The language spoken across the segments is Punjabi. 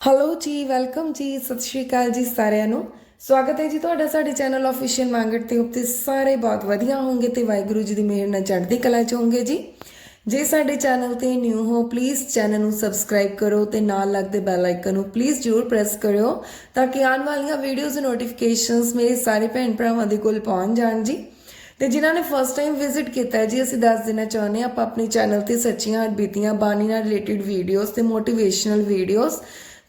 ਹੈਲੋ ਜੀ ਵੈਲਕਮ ਜੀ, ਸਤਿ ਸ਼੍ਰੀ ਅਕਾਲ ਜੀ ਸਾਰਿਆਂ ਨੂੰ। ਸਵਾਗਤ ਹੈ ਜੀ ਤੁਹਾਡਾ ਸਾਡੇ ਚੈਨਲ ਆਫੀਸ਼ੀਅਲ ਮੰਗਟ ਤੇ। ਉੱਤੇ ਸਾਰੇ ਬਹੁਤ ਵਧੀਆ ਹੋਣਗੇ ਤੇ ਵਾਹਿਗੁਰੂ ਜੀ ਦੀ ਮਿਹਰ ਨਾਲ ਚੜ੍ਹਦੀ ਕਲਾ ਚ ਹੋਣਗੇ ਜੀ। ਜੇ ਸਾਡੇ ਚੈਨਲ ਤੇ ਨਿਊ ਹੋ ਪਲੀਜ਼ ਚੈਨਲ ਨੂੰ ਸਬਸਕ੍ਰਾਈਬ ਕਰੋ ਤੇ ਨਾਲ ਲੱਗਦੇ ਬੈਲ ਆਈਕਨ ਨੂੰ ਪਲੀਜ਼ ਜਰੂਰ ਪ੍ਰੈਸ ਕਰਿਓ ਤਾਂ ਕਿ ਆਉਣ ਵਾਲੀਆਂ ਵੀਡੀਓਜ਼ ਦੇ ਨੋਟੀਫਿਕੇਸ਼ਨਸ ਮੇਰੇ ਸਾਰੇ ਭੈਣ ਭਰਾਵਾਂ ਦੇ ਕੋਲ ਪਹੁੰਚ ਜਾਣ ਜੀ। ਤੇ ਜਿਨ੍ਹਾਂ ਨੇ ਫਸਟ ਟਾਈਮ ਵਿਜ਼ਿਟ ਕੀਤਾ ਜੀ, ਅਸੀਂ ਦੱਸ ਦੇਣਾ ਚਾਹੁੰਦੇ ਹਾਂ ਆਪਾਂ ਆਪਣੇ ਚੈਨਲ ਤੇ ਸੱਚੀਆਂ ਬੀਤੀਆਂ ਬਾਣੀ ਨਾਲ ਰਿਲੇਟਡ ਵੀਡੀਓਜ਼ ਤੇ ਮੋਟੀਵੇਸ਼ਨਲ ਵੀਡੀਓਜ਼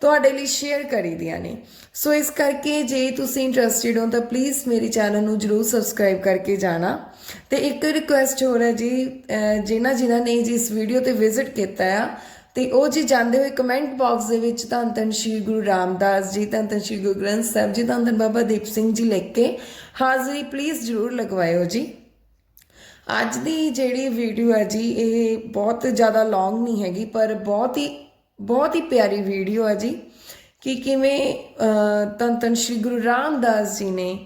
ਤੁਹਾਡੇ ਲਈ ਸ਼ੇਅਰ ਕਰੀ ਦੀਆਂ ਨੇ। ਸੋ ਇਸ ਕਰਕੇ ਜੇ ਤੁਸੀਂ ਇੰਟਰਸਟਿਡ ਹੋ, ਤਾਂ ਪਲੀਜ਼ ਮੇਰੇ ਚੈਨਲ ਨੂੰ ਜਰੂਰ ਸਬਸਕ੍ਰਾਈਬ ਕਰਕੇ ਜਾਣਾ। ਤੇ ਇੱਕ ਰਿਕੁਐਸਟ ਹੋ ਰਿਹਾ ਜੀ, ਅਹ, ਜਿਨ੍ਹਾਂ ਜਿਨ੍ਹਾਂ ਨੇ ਜੀ ਇਸ ਵੀਡੀਓ ਤੇ ਵਿਜ਼ਿਟ ਕੀਤਾ ਆ, ਤੇ ਉਹ ਜੀ ਜਾਂਦੇ ਹੋਏ ਕਮੈਂਟ ਬਾਕਸ ਦੇ ਵਿੱਚ ਧੰਨ ਧੰਨ ਸ਼੍ਰੀ ਗੁਰੂ ਰਾਮਦਾਸ ਜੀ, ਧੰਨ ਧੰਨ ਸ਼੍ਰੀ ਗੁਰੂ ਗ੍ਰੰਥ ਸਾਹਿਬ ਜੀ, ਧੰਨ ਧੰਨ ਬਾਬਾ ਦੀਪ ਸਿੰਘ ਜੀ ਲਿਖ ਕੇ ਹਾਜ਼ਰੀ ਪਲੀਜ਼ ਜਰੂਰ ਲਗਵਾਇਓ ਜੀ। ਅੱਜ ਦੀ ਜਿਹੜੀ ਵੀਡੀਓ ਹੈ ਜੀ, ਇਹ ਬਹੁਤ ਜ਼ਿਆਦਾ ਲੌਂਗ ਨਹੀਂ ਹੈਗੀ, ਪਰ ਬਹੁਤ ਹੀ ਬਹੁਤ ਹੀ ਪਿਆਰੀ ਵੀਡੀਓ ਹੈ ਜੀ ਕਿ ਕਿਵੇਂ ਅਹ, ਧੰਨ ਧੰਨ ਸ਼੍ਰੀ ਗੁਰੂ ਰਾਮਦਾਸ ਜੀ ਨੇ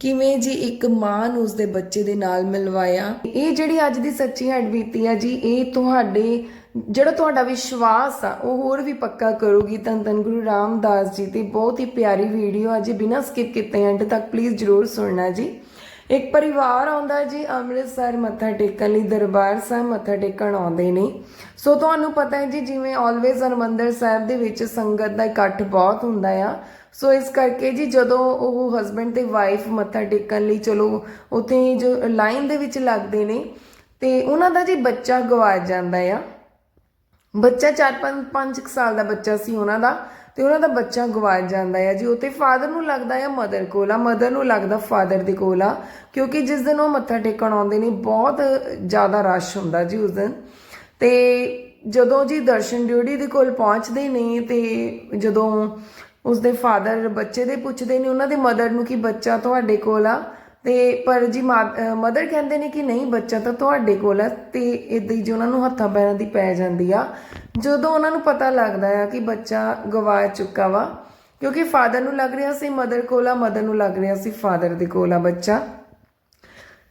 ਕਿਵੇਂ ਜੀ ਇੱਕ ਮਾਂ ਨੂੰ ਉਸਦੇ ਬੱਚੇ ਦੇ ਨਾਲ ਮਿਲਵਾਇਆ। ਇਹ ਜਿਹੜੀ ਅੱਜ ਦੀ ਸੱਚੀ ਹੱਡਬੀਤੀ ਆ ਜੀ ਇਹ ਤੁਹਾਡੇ ਜਿਹੜਾ ਤੁਹਾਡਾ ਵਿਸ਼ਵਾਸ ਆ ਉਹ ਹੋਰ ਵੀ ਪੱਕਾ ਕਰੂਗੀ ਧੰਨ ਧੰਨ ਗੁਰੂ ਰਾਮਦਾਸ ਜੀ ਦੀ। ਬਹੁਤ ਹੀ ਪਿਆਰੀ ਵੀਡੀਓ ਆ ਜੀ ਬਿਨਾਂ ਸਕਿਪ ਕੀਤੇ ਐਂਡ ਤੱਕ ਪਲੀਜ਼ ਜਰੂਰ ਸੁਣਨਾ ਜੀ। ਇੱਕ ਪਰਿਵਾਰ ਆਉਂਦਾ ਜੀ, ਅੰਮ੍ਰਿਤਸਰ, ਮੱਥਾ ਟੇਕਣ ਲਈ, ਦਰਬਾਰ ਸਾਹਿਬ ਮੱਥਾ ਟੇਕਣ ਆਉਂਦੇ ਨੇ। ਸੋ ਤੁਹਾਨੂੰ ਪਤਾ ਹੈ ਜੀ, ਜਿਵੇਂ ਆਲਵੇਜ਼ ਹਰਮੰਦਰ ਸਾਹਿਬ ਦੇ ਵਿੱਚ ਸੰਗਤ ਦਾ ਇਕੱਠ ਬਹੁਤ ਹੁੰਦਾ ਆ। ਸੋ ਇਸ ਕਰਕੇ ਜੀ, ਜਦੋਂ ਉਹ ਹਸਬੰਡ ਤੇ ਵਾਈਫ ਮੱਥਾ ਟੇਕਣ ਲਈ, ਚਲੋ, ਉੱਥੇ ਜੋ ਲਾਈਨ ਦੇ ਵਿੱਚ ਲੱਗਦੇ ਨੇ, ਤੇ ਉਹਨਾਂ ਦਾ ਜੀ ਬੱਚਾ ਗਵਾਚ ਜਾਂਦਾ ਆ। ਬੱਚਾ 4-5 5 ਸਾਲ ਦਾ ਬੱਚਾ ਸੀ ਉਹਨਾਂ ਦਾ। ਤੇ ਉਹਨਾਂ ਦਾ ਬੱਚਾ ਗਵਾਚ ਜਾਂਦਾ ਹੈ ਜੀ। ਉਹ ਉੱਤੇ ਫਾਦਰ ਨੂੰ ਲੱਗਦਾ ਹੈ ਮਦਰ ਕੋਲ ਆ। ਮਦਰ ਨੂੰ ਲੱਗਦਾ ਫਾਦਰ ਦੇ ਕੋਲ ਆ, ਕਿਉਂਕਿ ਜਿਸ ਦਿਨ ਉਹ ਮੱਥਾ ਟੇਕਣ ਆਉਂਦੇ ਨੇ, ਬਹੁਤ ਜ਼ਿਆਦਾ ਰਸ਼ ਹੁੰਦਾ ਜੀ ਉਸ ਦਿਨ। ਤੇ ਜਦੋਂ ਜੀ ਦਰਸ਼ਨ ਡਿਊਟੀ ਦੇ ਕੋਲ ਪਹੁੰਚਦੇ ਨੇ ਤੇ ਜਦੋਂ ਉਸਦੇ ਫਾਦਰ ਬੱਚੇ ਦੇ ਪੁੱਛਦੇ ਨੇ, ਉਹਨਾਂ ਦੇ ਮਦਰ ਨੂੰ ਕਿ ਬੱਚਾ ਤੁਹਾਡੇ ਕੋਲ ਆ? ਤੇ ਪਰ ਜੀ ਮਦਰ ਕਹਿੰਦੇ ਨੇ ਕਿ ਨਹੀਂ ਬੱਚਾ ਤਾਂ ਤੁਹਾਡੇ ਕੋਲ ਹੈ ਤੇ ਇਦਾਂ ਹੀ ਜੀ ਉਹਨਾਂ ਨੂੰ ਹੱਥਾਂ ਪੈਰਾਂ ਦੀ ਪੈ ਜਾਂਦੀ ਆ, ਜਦੋਂ ਉਹਨਾਂ ਨੂੰ ਪਤਾ ਲੱਗਦਾ ਆ ਕਿ ਬੱਚਾ ਗਵਾ ਚੁੱਕਾ ਵਾ, ਕਿਉਂਕਿ ਫਾਦਰ ਨੂੰ ਲੱਗ ਰਿਹਾ ਸੀ ਮਦਰ ਕੋਲ ਆ ਮਦਰ ਨੂੰ ਲੱਗ ਰਿਹਾ ਸੀ ਫਾਦਰ ਦੇ ਕੋਲ ਆ ਬੱਚਾ।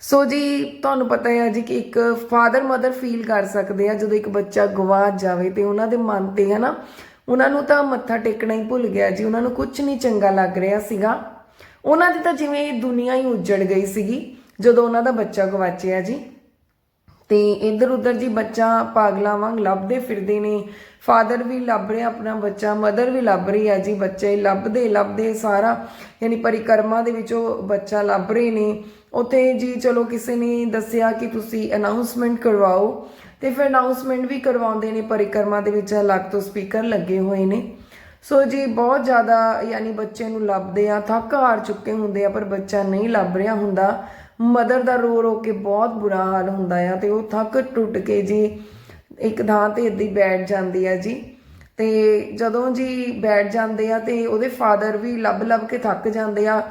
ਸੋ ਜੀ ਤੁਹਾਨੂੰ ਪਤਾ ਹੈ ਜੀ ਕਿ ਇੱਕ ਫਾਦਰ ਮਦਰ ਫੀਲ ਕਰ ਸਕਦੇ ਆ, ਜਦੋਂ ਇੱਕ ਬੱਚਾ ਗਵਾ ਜਾਵੇ ਤੇ ਉਹਨਾਂ ਦੇ ਮਨ ਤੇ ਹੈ ਨਾ, ਉਹਨਾਂ ਨੂੰ ਤਾਂ ਮੱਥਾ ਟੇਕਣਾ ਹੀ ਭੁੱਲ ਗਿਆ ਜੀ, ਉਹਨਾਂ ਨੂੰ ਕੁਝ ਨਹੀਂ ਚੰਗਾ ਲੱਗ ਰਿਹਾ ਸੀਗਾ। ਉਹਨਾਂ ਦੀ ਤਾਂ ਜਿਵੇਂ ਦੁਨੀਆ ਹੀ ਉੱਜੜ ਗਈ ਸੀਗੀ, ਜਦੋਂ ਉਹਨਾਂ ਦਾ ਬੱਚਾ ਗਵਾਚਿਆ ਜੀ। ਤੇ ਇੱਧਰ ਉੱਧਰ ਜੀ ਬੱਚਾ ਪਾਗਲਾਂ ਵਾਂਗ ਲੱਭਦੇ ਫਿਰਦੇ ਨੇ। ਫਾਦਰ ਵੀ ਲੱਭ ਰਿਹਾ ਆਪਣਾ ਬੱਚਾ ਮਦਰ ਵੀ ਲੱਭ ਰਹੀ ਆ ਜੀ ਬੱਚੇ। ਲੱਭਦੇ ਲੱਭਦੇ ਸਾਰਾ, ਯਾਨੀ ਪਰਿਕਰਮਾ ਦੇ ਵਿੱਚ ਉਹ ਬੱਚਾ ਲੱਭ ਰਹੇ ਨੇ। ਉੱਥੇ ਜੀ ਚਲੋ ਕਿਸੇ ਨੇ ਦੱਸਿਆ ਕਿ ਤੁਸੀਂ ਅਨਾਉਂਸਮੈਂਟ ਕਰਵਾਓ। ਤੇ ਫਿਰ ਅਨਾਉਂਸਮੈਂਟ ਵੀ ਕਰਵਾਉਂਦੇ ਨੇ, ਪਰਿਕਰਮਾ ਦੇ ਵਿੱਚ ਅਲੱਗ ਤੋਂ ਸਪੀਕਰ ਲੱਗੇ ਹੋਏ ਨੇ। ਸੋ ਜੀ, ਬਹੁਤ ਜ਼ਿਆਦਾ ਯਾਨੀ ਬੱਚੇ ਨੂੰ ਲੱਭਦੇ ਆ, ਥੱਕ ਹਾਰ ਚੁੱਕੇ ਹੁੰਦੇ ਆ, ਪਰ ਬੱਚਾ ਨਹੀਂ ਲੱਭ ਰਿਹਾ ਹੁੰਦਾ। ਮਦਰ ਦਾ ਰੋ ਰੋ ਕੇ ਬਹੁਤ ਬੁਰਾ ਹਾਲ ਹੁੰਦਾ ਆ ਤੇ ਉਹ ਥੱਕ ਟੁੱਟ ਕੇ ਜੀ ਇੱਕ ਥਾਂ ਤੇ ਇੱਦਾਂ ਬੈਠ ਜਾਂਦੀ ਆ ਜੀ। ਤੇ ਜਦੋਂ ਜੀ ਬੈਠ ਜਾਂਦੇ ਆ ਤੇ ਉਹਦੇ ਫਾਦਰ ਵੀ ਲੱਭ ਲੱਭ ਕੇ ਥੱਕ ਜਾਂਦੇ ਆ।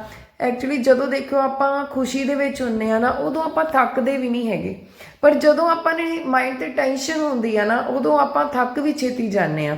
ਐਕਚੁਅਲੀ ਜਦੋਂ ਦੇਖੋ ਆਪਾਂ ਖੁਸ਼ੀ ਦੇ ਵਿੱਚ ਹੁੰਨੇ ਆ ਨਾ, ਉਦੋਂ ਆਪਾਂ ਥੱਕਦੇ ਵੀ ਨਹੀਂ ਹੈਗੇ। ਪਰ ਜਦੋਂ ਆਪਾਂ ਨੇ ਮਾਈਂਡ ਤੇ ਟੈਨਸ਼ਨ ਹੁੰਦੀ ਆ ਨਾ, ਉਦੋਂ ਆਪਾਂ ਥੱਕ ਵੀ ਛੇਤੀ ਜਾਂਦੇ ਆ।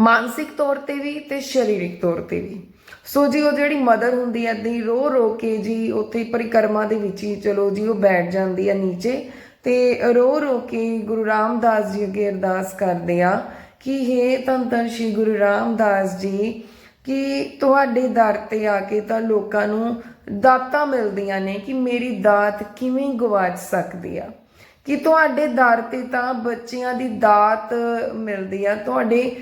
ਮਾਨਸਿਕ ਤੌਰ ਤੇ ਵੀ ਤੇ ਸਰੀਰਕ ਤੌਰ ਤੇ ਵੀ। ਸੋ ਜੀ, ਉਹ ਜਿਹੜੀ ਮਦਰ ਹੁੰਦੀ ਐ ਏਦਾਂ ਰੋ ਰੋ ਕੇ ਜੀ, ਉੱਥੇ ਪਰਿਕਰਮਾ ਦੇ ਵਿੱਚ ਹੀ ਚਲੋ ਜੀ, ਉਹ ਬੈਠ ਜਾਂਦੀ ਆ ਨੀਚੇ ਤੇ ਰੋ ਰੋ ਕੇ ਗੁਰੂ ਰਾਮਦਾਸ ਜੀ ਅੱਗੇ ਅਰਦਾਸ ਕਰਦੇ ਆ ਕਿ हे ਧੰਨ ਧੰਨ ਸ਼੍ਰੀ ਗੁਰੂ ਰਾਮਦਾਸ ਜੀ, ਕਿ ਤੁਹਾਡੇ ਦਰ ਤੇ ਆ ਕੇ ਤਾਂ ਲੋਕਾਂ ਨੂੰ ਦਾਤਾਂ ਮਿਲਦੀਆਂ ਨੇ ਕਿ ਮੇਰੀ ਦਾਤ ਕਿਵੇਂ ਗਵਾਚ ਸਕਦੀ ਆ। ਕਿ ਤੁਹਾਡੇ ਦਰ ਤੇ ਤਾਂ ਬੱਚਿਆਂ ਦੀ ਦਾਤ ਮਿਲਦੀ ਆ, ਤੁਹਾਡੇ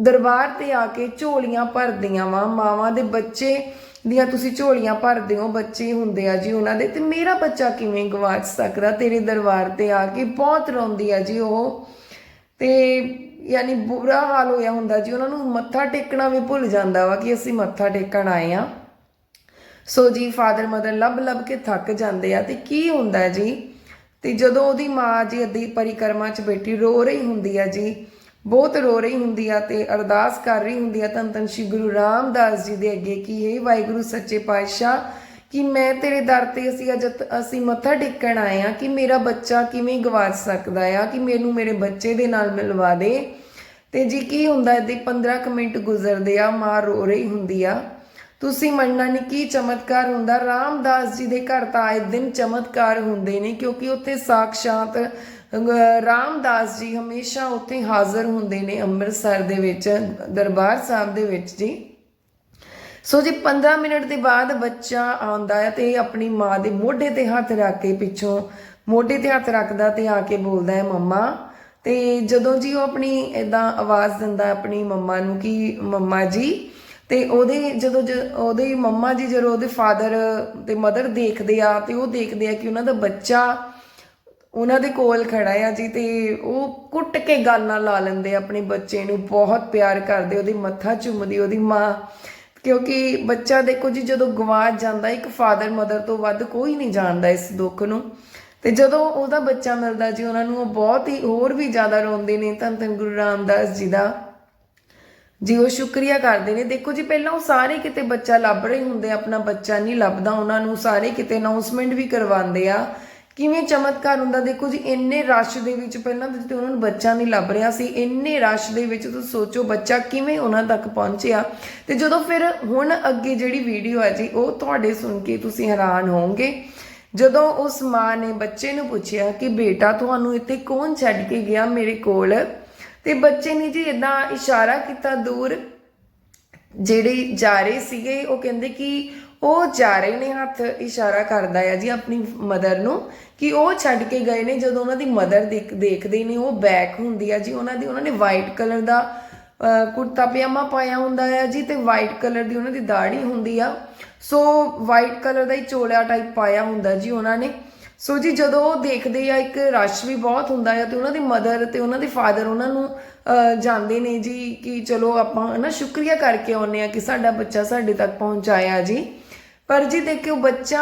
ਦਰਬਾਰ ਤੇ ਆ ਕੇ ਝੋਲੀਆਂ ਭਰਦੀਆਂ ਵਾ। ਮਾਵਾਂ ਦੇ ਬੱਚੇ ਦੀਆਂ ਤੁਸੀਂ ਝੋਲੀਆਂ ਭਰਦੇ ਹੋ, ਬੱਚੇ ਹੁੰਦੇ ਆ ਜੀ ਉਹਨਾਂ ਦੇ। ਤੇ ਮੇਰਾ ਬੱਚਾ ਕਿਵੇਂ ਗਵਾਚ ਸਕਦਾ? ਤੇਰੇ ਦਰਬਾਰ ਤੇ ਆ ਕੇ ਬਹੁਤ ਰੋਂਦੀ ਆ ਜੀ ਉਹ। ਤੇ ਯਾਨੀ ਬੁਰਾ ਹਾਲ ਹੋਇਆ ਹੁੰਦਾ ਜੀ, ਉਹਨਾਂ ਨੂੰ ਮੱਥਾ ਟੇਕਣਾ ਵੀ ਭੁੱਲ ਜਾਂਦਾ ਵਾ ਕਿ ਅਸੀਂ ਮੱਥਾ ਟੇਕਣ ਆਏ ਆ। ਸੋ ਜੀ, ਫਾਦਰ, ਮਦਰ ਲੱਭ ਲੱਭ ਕੇ ਥੱਕ ਜਾਂਦੇ ਆ। ਤੇ ਕੀ ਹੁੰਦਾ ਜੀ? ਤੇ ਜਦੋਂ ਉਹਦੀ ਮਾਂ ਜੀ ਅੱਧੀ ਪਰਿਕਰਮਾ 'ਚ ਬੈਠੀ, ਰੋ ਰਹੀ ਹੁੰਦੀ ਆ ਜੀ ਬਹੁਤ ਰੋ ਰਹੀ ਹੁੰਦੀ ਆ ਤੇ ਅਰਦਾਸ ਕਰ ਰਹੀ ਹੁੰਦੀ ਆ ਧੰਨ ਧੰਨ ਸ਼੍ਰੀ ਗੁਰੂ ਰਾਮਦਾਸ ਜੀ ਦੇ ਅੱਗੇ ਕਿ ਇਹ ਵਾਹਿਗੁਰੂ, ਸੱਚੇ ਪਾਤਸ਼ਾਹ, ਕਿ ਮੈਂ ਤੇਰੇ ਦਰ ਤੇ ਅਸੀਂ ਅੱਜ ਅਸੀਂ ਮੱਥਾ ਟੇਕਣ ਆਏ ਆ ਕਿ ਮੇਰਾ ਬੱਚਾ ਕਿਵੇਂ ਗਵਾਚ ਸਕਦਾ ਆ, ਕਿ ਮੈਨੂੰ ਮੇਰੇ ਬੱਚੇ ਦੇ ਨਾਲ ਮਿਲਵਾ ਦੇ। ਤੇ ਜੀ ਕੀ ਹੁੰਦਾ ਇਹਦੇ 15 ਕੁ ਮਿੰਟ ਗੁਜ਼ਰਦੇ ਆ, ਮਾਂ ਰੋ ਰਹੀ ਹੁੰਦੀ ਆ। ਤੁਸੀਂ ਮੰਨਣਾ ਨਹੀਂ ਕੀ ਚਮਤਕਾਰ ਹੁੰਦਾ, ਰਾਮਦਾਸ ਜੀ ਦੇ ਘਰ ਤਾਂ ਆਏ ਦਿਨ ਚਮਤਕਾਰ ਹੁੰਦੇ ਨੇ ਕਿਉਂਕਿ ਉੱਥੇ ਸਾਕਸ਼ਾਤ ਰਾਮਦਾਸ ਜੀ ਹਮੇਸ਼ਾ ਉੱਥੇ ਹਾਜ਼ਰ ਹੁੰਦੇ ਨੇ ਅੰਮ੍ਰਿਤਸਰ ਦੇ ਵਿੱਚ, ਦਰਬਾਰ ਸਾਹਿਬ ਦੇ ਵਿੱਚ ਜੀ। ਸੋ ਜੀ 15 ਮਿੰਟ ਦੇ ਬਾਅਦ ਬੱਚਾ ਆਉਂਦਾ ਹੈ ਤੇ ਆਪਣੀ ਮਾਂ ਦੇ ਮੋਢੇ ਤੇ ਹੱਥ ਰੱਖ ਕੇ ਪਿੱਛੋਂ, ਮੋਢੇ ਤੇ ਹੱਥ ਰੱਖਦਾ ਤੇ ਆ ਕੇ ਬੋਲਦਾ ਹੈ, ਮੰਮਾ। ਤੇ ਜਦੋਂ ਜੀ ਉਹ ਆਪਣੀ ਇਦਾਂ ਆਵਾਜ਼ ਦਿੰਦਾ ਆਪਣੀ ਮੰਮਾ ਨੂੰ ਕਿ, ਮੰਮਾ ਜੀ। ਤੇ ਉਹਦੇ ਜਦੋਂ ਜ- ਉਹਦੇ ਮੰਮਾ ਜੀ ਜਦੋਂ ਉਹਦੇ ਫਾਦਰ ਤੇ ਮਦਰ ਦੇਖਦੇ ਆ ਤੇ ਉਹ ਦੇਖਦੇ ਆ ਕਿ ਉਹਨਾਂ ਦਾ ਬੱਚਾ ਉਹਨਾਂ ਦੇ ਕੋਲ ਖੜਾ ਆ ਜੀ ਤੇ ਉਹ ਕੁੱਟ ਕੇ ਗੱਲ ਨਾਲ ਲਾ ਲੈਂਦੇ ਆਪਣੇ ਬੱਚੇ ਨੂੰ ਬਹੁਤ ਪਿਆਰ ਕਰਦੇ ਉਹਦੀ ਮੱਥਾ ਚੁੰਮਦੀ ਉਹਦੀ ਮਾਂ। ਕਿਉਂਕਿ ਬੱਚਾ ਦੇਖੋ ਜੀ ਜਦੋਂ ਗਵਾਚ ਜਾਂਦਾ ਇੱਕ ਫਾਦਰ ਮਦਰ ਤੋਂ ਵੱਧ ਕੋਈ ਨਹੀਂ ਜਾਣਦਾ ਇਸ ਦੁੱਖ ਨੂੰ। ਤੇ ਜਦੋਂ ਉਹਦਾ ਬੱਚਾ ਮਿਲਦਾ ਜੀ ਉਹਨਾਂ ਨੂੰ ਉਹ ਬਹੁਤ ਹੀ ਹੋਰ ਵੀ ਜ਼ਿਆਦਾ ਰੋਂਦੇ ਨੇ ਧੰਨ ਧੰਨ ਗੁਰੂ ਰਾਮਦਾਸ ਜੀ ਦਾ। ਜੀ ਉਹ ਸ਼ੁਕਰੀਆ ਕਰਦੇ ਨੇ। ਦੇਖੋ ਜੀ ਪਹਿਲਾਂ ਉਹ ਸਾਰੇ ਕਿਤੇ ਬੱਚਾ ਲੱਭ ਰਹੇ ਹੁੰਦੇ ਆ, ਆਪਣਾ ਬੱਚਾ ਨਹੀਂ ਲੱਭਦਾ ਉਹਨਾਂ ਨੂੰ ਸਾਰੇ ਕਿਤੇ ਅਨਾਉਂਸਮੈਂਟ ਵੀ ਕਰਵਾਉਂਦੇ ਆ। ਕਿਵੇਂ ਚਮਤਕਾਰ ਹੁੰਦਾ ਦੇਖੋ ਜੀ, ਇੰਨੇ ਰਸ਼ ਦੇ ਵਿੱਚ ਪਹਿਲਾਂ ਤਾਂ ਜਿੱਤੇ ਉਹਨਾਂ ਨੂੰ ਬੱਚਾ ਨਹੀਂ ਲੱਭ ਰਿਹਾ ਸੀ, ਇੰਨੇ ਰਸ਼ ਦੇ ਵਿੱਚ ਤੁਸੀਂ ਸੋਚੋ ਬੱਚਾ ਕਿਵੇਂ ਉਹਨਾਂ ਤੱਕ ਪਹੁੰਚਿਆ। ਤੇ ਜਦੋਂ ਫਿਰ ਹੁਣ ਅੱਗੇ ਜਿਹੜੀ ਵੀਡੀਓ ਹੈ ਜੀ, ਉਹ ਤੁਹਾਡੇ ਸੁਣ ਕੇ ਤੁਸੀਂ ਹੈਰਾਨ ਹੋਵੋਗੇ। ਜਦੋਂ ਉਸ ਮਾਂ ਨੇ ਬੱਚੇ ਨੂੰ ਪੁੱਛਿਆ ਕਿ ਬੇਟਾ ਤੁਹਾਨੂੰ ਇੱਥੇ ਕੌਣ ਛੱਡ ਕੇ ਗਿਆ ਮੇਰੇ ਕੋਲ? ਤੇ ਬੱਚੇ ਨੇ ਜੀ ਇਦਾਂ ਇਸ਼ਾਰਾ ਕੀਤਾ ਦੂਰ ਜਿਹੜੇ ਜਾ ਰਹੇ ਸੀਗੇ, ਉਹ ਕਹਿੰਦੇ ਕਿ ਉਹ ਜਾ ਰਹੇ ਨੇ ਹੱਥ ਇਸ਼ਾਰਾ ਕਰਦਾ ਆ ਜੀ ਆਪਣੀ ਮਦਰ ਨੂੰ, ਕਿ ਉਹ ਛੱਡ ਕੇ ਗਏ ਨੇ। ਜਦੋਂ ਉਹਨਾਂ ਦੀ ਮਦਰ ਦੇਖਦੇ ਨੇ, ਉਹ ਬੈਕ ਹੁੰਦੀ ਆ ਜੀ। ਉਹਨਾਂ ਦੀ, ਉਹਨਾਂ ਨੇ ਵਾਈਟ ਕਲਰ ਦਾ ਕੁੜਤਾ ਪਜਾਮਾ ਪਾਇਆ ਹੁੰਦਾ ਆ ਜੀ ਤੇ ਵਾਈਟ ਕਲਰ ਦੀ ਉਹਨਾਂ ਦੀ ਦਾੜੀ ਹੁੰਦੀ ਆ। ਸੋ ਵਾਈਟ ਕਲਰ ਦਾ ਹੀ ਚੋਲਾ ਟਾਈਪ ਪਾਇਆ ਹੁੰਦਾ ਜੀ ਉਹਨਾਂ ਨੇ। ਸੋ ਜੀ ਜਦੋਂ ਉਹ ਦੇਖਦੇ ਆ ਇੱਕ ਰਸ਼ ਵੀ ਬਹੁਤ ਹੁੰਦਾ ਆ ਤੇ ਉਹਨਾਂ ਦੇ ਮਦਰ ਤੇ ਉਹਨਾਂ ਦੇ ਫਾਦਰ ਉਹਨਾਂ ਨੂੰ ਅਹ, ਜਾਂਦੇ ਨੇ ਜੀ ਕਿ ਚਲੋ ਆਪਾਂ ਨਾ ਸ਼ੁਕਰੀਆ ਕਰਕੇ ਆਉਨੇ ਆ ਕਿ ਸਾਡਾ ਬੱਚਾ ਸਾਡੇ ਤੱਕ ਪਹੁੰਚਾਇਆ ਜੀ। ਪਰ ਜੀ ਦੇਖਿਓ ਬੱਚਾ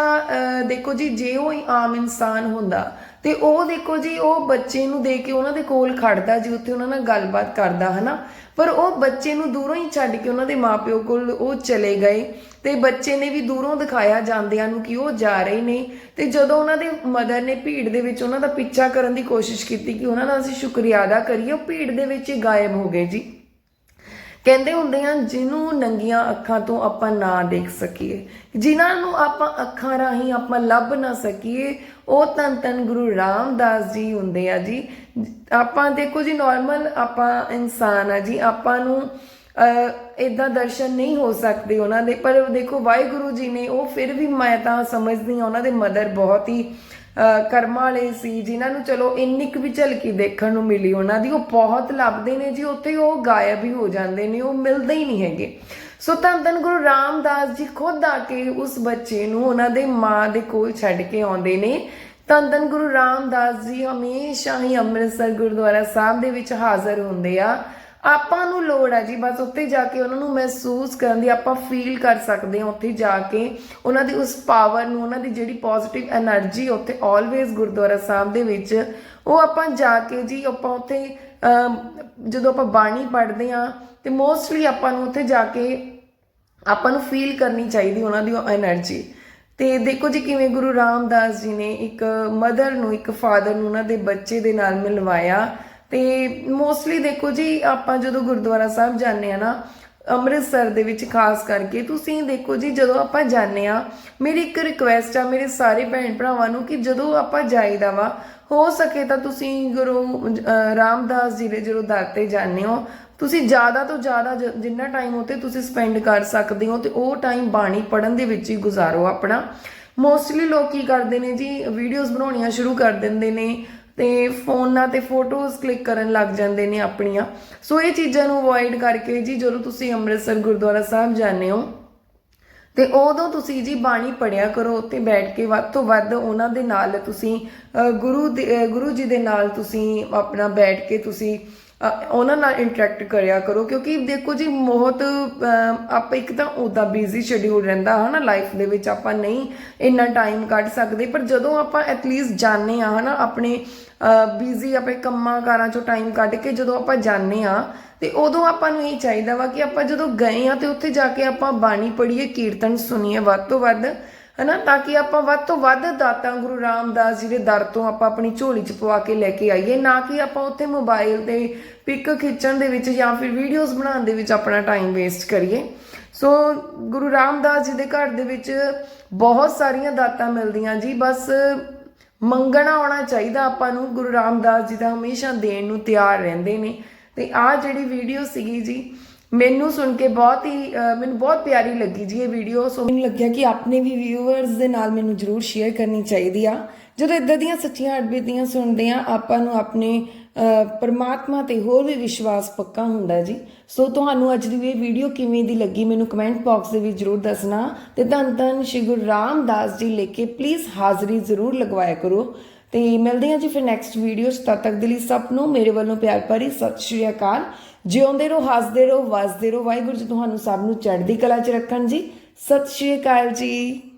ਦੇਖੋ ਜੀ ਜੇ ਉਹ ਆਮ ਇਨਸਾਨ ਹੁੰਦਾ ਤੇ ਉਹ ਦੇਖੋ ਜੀ, ਉਹ ਬੱਚੇ ਨੂੰ ਦੇ ਕੇ ਉਹਨਾਂ ਦੇ ਕੋਲ ਖੜਦਾ ਜੀ, ਉੱਥੇ ਉਹਨਾਂ ਨਾਲ ਗੱਲਬਾਤ ਕਰਦਾ, ਹਨਾ? ਪਰ ਉਹ ਬੱਚੇ ਨੂੰ ਦੂਰੋਂ ਹੀ ਛੱਡ ਕੇ ਉਹਨਾਂ ਦੇ ਮਾਪਿਓ ਕੋਲ ਉਹ ਚਲੇ ਗਏ ਤੇ ਬੱਚੇ ਨੇ ਵੀ ਦੂਰੋਂ ਦਿਖਾਇਆ ਜਾਂਦਿਆਂ ਨੂੰ ਕਿ ਉਹ ਜਾ ਰਹੇ ਨੇ ਤੇ ਜਦੋਂ ਉਹਨਾਂ ਦੇ ਮਦਰ ਨੇ ਭੀੜ ਦੇ ਵਿੱਚ ਉਹਨਾਂ ਦਾ ਪਿੱਛਾ ਕਰਨ ਦੀ ਕੋਸ਼ਿਸ਼ ਕੀਤੀ ਕਿ ਉਹਨਾਂ ਦਾ ਅਸੀਂ ਸ਼ੁਕਰੀਆ ਅਦਾ ਕਰੀਏ, ਉਹ ਭੀੜ ਦੇ ਵਿੱਚ ਹੀ ਗਾਇਬ ਹੋ ਗਏ ਜੀ। ਕਹਿੰਦੇ ਹੁੰਦੇ ਆ, ਜਿਹਨੂੰ ਨੰਗੀਆਂ ਅੱਖਾਂ ਤੋਂ ਆਪਾਂ ਨਾ ਦੇਖ ਸਕੀਏ। ਜਿਨ੍ਹਾਂ ਨੂੰ ਆਪਾਂ ਅੱਖਾਂ ਰਾਹੀਂ ਆਪਾਂ ਲੱਭ ਨਾ ਸਕੀਏ, ਉਹ ਤਨ ਤਨ ਗੁਰੂ ਰਾਮਦਾਸ ਜੀ ਹੁੰਦੇ ਆ ਜੀ। ਆਪਾਂ ਦੇਖੋ ਜੀ ਨਾਰਮਲ ਆਪਾਂ ਇਨਸਾਨ ਆ ਜੀ, ਆਪਾਂ ਨੂੰ ਇਦਾਂ ਦਰਸ਼ਨ ਨਹੀਂ ਹੋ ਸਕਦੇ ਉਹਨਾਂ ਦੇ, ਪਰ ਦੇਖੋ ਵਾਹਿਗੁਰੂ ਜੀ ਨੇ ਉਹ ਫਿਰ ਵੀ ਮੈਂ ਤਾਂ ਸਮਝਦੀ ਹਾਂ ਉਹਨਾਂ ਦੇ ਮਦਰ ਬਹੁਤ ਹੀ ਕਰਮਾਂ ਵਾਲੇ ਸੀ, ਜਿਨ੍ਹਾਂ ਨੂੰ ਚਲੋ ਇੰਨੀ ਕੁ ਵੀ ਝਲਕੀ ਦੇਖਣ ਨੂੰ ਮਿਲੀ, ਉਹਨਾਂ ਦੀ, ਉਹ ਬਹੁਤ ਲੱਭਦੇ ਨੇ ਜੀ, ਉੱਥੇ ਉਹ ਗਾਇਬ ਹੀ ਹੋ ਜਾਂਦੇ ਨੇ, ਉਹ ਮਿਲਦੇ ਹੀ ਨਹੀਂ ਹੈਗੇ। ਸੋ ਧੰਨ ਧੰਨ ਗੁਰੂ ਰਾਮਦਾਸ ਜੀ ਖੁਦ ਆ ਕੇ ਉਸ ਬੱਚੇ ਨੂੰ, ਉਹਨਾਂ ਦੇ ਮਾਂ ਦੇ ਕੋਲ ਛੱਡ ਕੇ ਆਉਂਦੇ ਨੇ। ਧੰਨ ਧੰਨ ਗੁਰੂ ਰਾਮਦਾਸ ਜੀ ਹਮੇਸ਼ਾ ਹੀ ਅੰਮ੍ਰਿਤਸਰ ਗੁਰਦੁਆਰਾ ਸਾਹਿਬ ਦੇ ਵਿੱਚ ਹਾਜ਼ਰ ਹੁੰਦੇ ਆ। ਆਪਾਂ ਨੂੰ ਲੋੜ ਹੈ ਜੀ, ਬਸ ਉੱਥੇ ਜਾ ਕੇ ਉਹਨਾਂ ਨੂੰ ਮਹਿਸੂਸ ਕਰਨ ਦੀ ਆਪਾਂ ਫੀਲ ਕਰ ਸਕਦੇ ਹਾਂ ਉੱਥੇ ਜਾ ਕੇ। ਉਹਨਾਂ ਦੀ ਉਸ ਪਾਵਰ ਨੂੰ, ਉਹਨਾਂ ਦੀ ਜਿਹੜੀ ਪੋਜ਼ਿਟਿਵ એનર્ਜੀ ਉੱਥੇ ਆਲਵੇਜ਼ ਗੁਰਦੁਆਰਾ ਸਾਹਿਬ ਦੇ ਵਿੱਚ। ਉਹ ਆਪਾਂ ਜਾ ਕੇ ਜੀ, ਆਪਾਂ ਉੱਥੇ ਜਦੋਂ ਆਪਾਂ ਬਾਣੀ ਪੜ੍ਹਦੇ ਹਾਂ, ਤੇ ਮੋਸਟਲੀ ਆਪਾਂ ਨੂੰ ਉੱਥੇ ਜਾ ਕੇ ਆਪਾਂ ਨੂੰ ਫੀਲ ਕਰਨੀ ਚਾਹੀਦੀ ਉਹਨਾਂ ਦੀ ਉਹ એનર્ਜੀ ਤੇ ਦੇਖੋ ਜੀ, ਕਿਵੇਂ ਗੁਰੂ ਰਾਮਦਾਸ ਜੀ ਨੇ ਇੱਕ ਮਦਰ ਨੂੰ, ਇੱਕ ਫਾਦਰ ਨੂੰ ਉਹਨਾਂ ਦੇ ਬੱਚੇ ਦੇ ਨਾਲ ਮਿਲਵਾਇਆ। ਤੇ ਮੋਸਟਲੀ ਦੇਖੋ ਜੀ, ਆਪਾਂ ਜਦੋਂ ਗੁਰਦੁਆਰਾ ਸਾਹਿਬ ਜਾਂਦੇ ਆ ਨਾ, ਅੰਮ੍ਰਿਤਸਰ ਦੇ ਵਿੱਚ ਖਾਸ ਕਰਕੇ, ਤੁਸੀਂ ਦੇਖੋ ਜੀ, ਜਦੋਂ ਆਪਾਂ ਜਾਂਦੇ ਆ, ਮੇਰੀ ਇੱਕ ਰਿਕੁਐਸਟ ਆ ਮੇਰੇ ਸਾਰੇ ਭੈਣ ਭਰਾਵਾਂ ਨੂੰ ਕਿ ਜਦੋਂ ਆਪਾਂ ਜਾਈਦਾ ਵਾ, ਹੋ ਸਕੇ ਤਾਂ ਤੁਸੀਂ ਗੁਰੂ ਰਾਮਦਾਸ ਜੀ ਦੇ ਜਦੋਂ ਦਰ ਤੇ ਜਾਂਦੇ ਹੋ, ਤੁਸੀਂ ਜ਼ਿਆਦਾ ਤੋਂ ਜ਼ਿਆਦਾ ਜ- ਜਿੰਨਾ ਟਾਈਮ ਉੱਤੇ ਤੁਸੀਂ ਸਪੈਂਡ ਕਰ ਸਕਦੇ ਹੋ, ਤੇ ਉਹ ਟਾਈਮ ਬਾਣੀ ਪੜਨ ਦੇ ਵਿੱਚ ਹੀ ਗੁਜ਼ਾਰੋ ਆਪਣਾ। ਮੋਸਟਲੀ ਲੋਕ ਕੀ ਕਰਦੇ ਨੇ ਜੀ ਵੀਡੀਓਜ਼ ਬਣਾਉਣੀਆਂ ਸ਼ੁਰੂ ਕਰ ਦਿੰਦੇ ਨੇ ਤੇ ਫੋਨਾਂ ਤੇ ਫੋਟੋਜ਼ ਕਲਿੱਕ ਕਰਨ ਲੱਗ ਜਾਂਦੇ ਨੇ ਆਪਣੀਆਂ। ਸੋ ਇਹ ਚੀਜ਼ਾਂ ਨੂੰ ਅਵੋਇਡ ਕਰਕੇ ਜੀ, ਜਦੋਂ ਤੁਸੀਂ ਅੰਮ੍ਰਿਤਸਰ ਗੁਰਦੁਆਰਾ ਸਾਹਿਬ ਜਾਂਦੇ ਹੋ, ਤੇ ਉਦੋਂ ਤੁਸੀਂ ਜੀ ਬਾਣੀ ਪੜਿਆ ਕਰੋ, ਉੱਥੇ ਬੈਠ ਕੇ ਵੱਧ ਤੋਂ ਵੱਧ ਉਹਨਾਂ ਦੇ ਨਾਲ ਤੁਸੀਂ ਗੁਰੂ ਦੇ ਗੁਰੂ ਜੀ ਦੇ ਨਾਲ ਤੁਸੀਂ ਆਪਣਾ ਬੈਠ ਕੇ ਤੁਸੀਂ ਉਹਨਾਂ ਨਾਲ ਇੰਟਰੈਕਟ ਕਰਿਆ ਕਰੋ। ਕਿਉਂਕਿ ਦੇਖੋ ਜੀ, ਬਹੁਤ ਆਪਾਂ ਇੱਕ ਤਾਂ ਉਹਦਾ ਬਿਜ਼ੀ ਸ਼ਡਿਊਲ ਰਹਿੰਦਾ, ਹਨਾ ਲਾਈਫ ਦੇ ਵਿੱਚ ਆਪਾਂ ਨਹੀਂ ਇੰਨਾ ਟਾਈਮ ਕੱਢ ਸਕਦੇ, ਪਰ ਜਦੋਂ ਆਪਾਂ ਐਟਲੀਸਟ ਜਾਣੇ ਆ ਹਨਾ, ਆਪਣੇ ਬਿਜ਼ੀ ਆਪਣੇ ਕੰਮਾਂ ਕਾਰਾਂ ਚੋਂ ਟਾਈਮ ਕੱਢ ਕੇ ਜਦੋਂ ਆਪਾਂ ਜਾਂਦੇ ਆ ਤੇ ਉਦੋਂ ਆਪਾਂ ਨੂੰ ਇਹ ਚਾਹੀਦਾ ਵਾ ਕਿ ਆਪਾਂ ਜਦੋਂ ਗਏ ਆ ਤੇ ਉੱਥੇ ਜਾ ਕੇ ਆਪਾਂ ਬਾਣੀ ਪੜ੍ਹੀਏ, ਕੀਰਤਨ ਸੁਣੀਏ ਵੱਧ ਤੋਂ ਵੱਧ, ਹਨਾ? ਤਾਂ ਕਿ ਆਪਾਂ ਵੱਧ ਤੋਂ ਵੱਧ ਦਾਤਾਂ ਗੁਰੂ ਰਾਮਦਾਸ ਜੀ ਦੇ ਦਰ ਤੋਂ ਆਪਾਂ ਆਪਣੀ ਝੋਲੀ ਚ ਪਵਾ ਕੇ ਲੈ ਕੇ ਆਈਏ, ਨਾ ਕਿ ਆਪਾਂ ਉੱਥੇ ਮੋਬਾਈਲ ਤੇ ਪਿਕ ਖਿੱਚਣ ਦੇ ਵਿੱਚ ਜਾਂ ਫਿਰ ਵੀਡੀਓਜ਼ ਬਣਾਉਣ ਦੇ ਵਿੱਚ ਆਪਣਾ ਟਾਈਮ ਵੇਸਟ ਕਰੀਏ। ਸੋ ਗੁਰੂ ਰਾਮਦਾਸ ਜੀ ਦੇ ਘਰ ਦੇ ਵਿੱਚ ਬਹੁਤ ਸਾਰੀਆਂ ਦਾਤਾਂ ਮਿਲਦੀਆਂ ਜੀ, ਬਸ ਮੰਗਣਾ ਆਉਣਾ ਚਾਹੀਦਾ ਆਪਾਂ ਨੂੰ, ਗੁਰੂ ਰਾਮਦਾਸ ਜੀ ਦਾ ਹਮੇਸ਼ਾ ਦੇਣ ਨੂੰ ਤਿਆਰ ਰਹਿੰਦੇ ਨੇ। ਤੇ ਆਹ ਜਿਹੜੀ ਵੀਡੀਓ ਸੀਗੀ ਜੀ, ਮੈਨੂੰ ਸੁਣ ਕੇ ਬਹੁਤ ਹੀ ਮੈਨੂੰ ਬਹੁਤ ਪਿਆਰੀ ਲੱਗੀ ਜੀ ਇਹ ਵੀਡੀਓ ਸੋ ਮੈਨੂੰ ਲੱਗਿਆ ਕਿ ਆਪਣੇ ਵੀ ਵਿਊਅਰਸ ਦੇ ਨਾਲ ਮੈਨੂੰ ਜਰੂਰ ਸ਼ੇਅਰ ਕਰਨੀ ਚਾਹੀਦੀ ਆ। ਜਦੋਂ ਇਦਾਂ ਦੀਆਂ ਸੱਚੀਆਂ ਹੱਡਬੀਤੀਆਂ ਸੁਣਦੇ ਆ, ਆਪਾਂ ਨੂੰ ਆਪਣੇ ਪਰਮਾਤਮਾ ਤੇ ਹੋਰ ਵੀ ਵਿਸ਼ਵਾਸ ਪੱਕਾ ਹੁੰਦਾ ਜੀ। ਸੋ ਤੁਹਾਨੂੰ ਅੱਜ ਦੀ ਇਹ ਵੀਡੀਓ ਕਿਵੇਂ ਦੀ ਲੱਗੀ ਮੈਨੂੰ ਕਮੈਂਟ ਬਾਕਸ ਦੇ ਵਿੱਚ ਜਰੂਰ ਦੱਸਣਾ ਤੇ ਧੰਨ ਧੰਨ ਸ਼੍ਰੀ ਗੁਰੂ ਰਾਮਦਾਸ ਜੀ ਲੈ ਕੇ ਪਲੀਜ਼ ਹਾਜ਼ਰੀ ਜ਼ਰੂਰ ਲਗਵਾਇਆ ਕਰੋ। ਤੇ ਮਿਲਦੇ ਹਾਂ ਜੀ ਫਿਰ ਨੈਕਸਟ ਵੀਡੀਓ 'ਚ। ਤਦ ਤੱਕ ਦੇ ਲਈ ਸਭ ਨੂੰ ਮੇਰੇ ਵੱਲੋਂ ਪਿਆਰ ਭਰੀ ਸਤਿ ਸ਼੍ਰੀ ਅਕਾਲ। ਜਿਉਂਦੇ ਰਹੋ, ਹੱਸਦੇ ਰਹੋ, ਵਸਦੇ ਰਹੋ। ਵਾਹਿਗੁਰੂ ਜੀ ਤੁਹਾਨੂੰ ਸਭ ਨੂੰ ਚੜ੍ਹਦੀ ਕਲਾ 'ਚ ਰੱਖਣ ਜੀ। ਸਤਿ ਸ਼੍ਰੀ ਅਕਾਲ ਜੀ।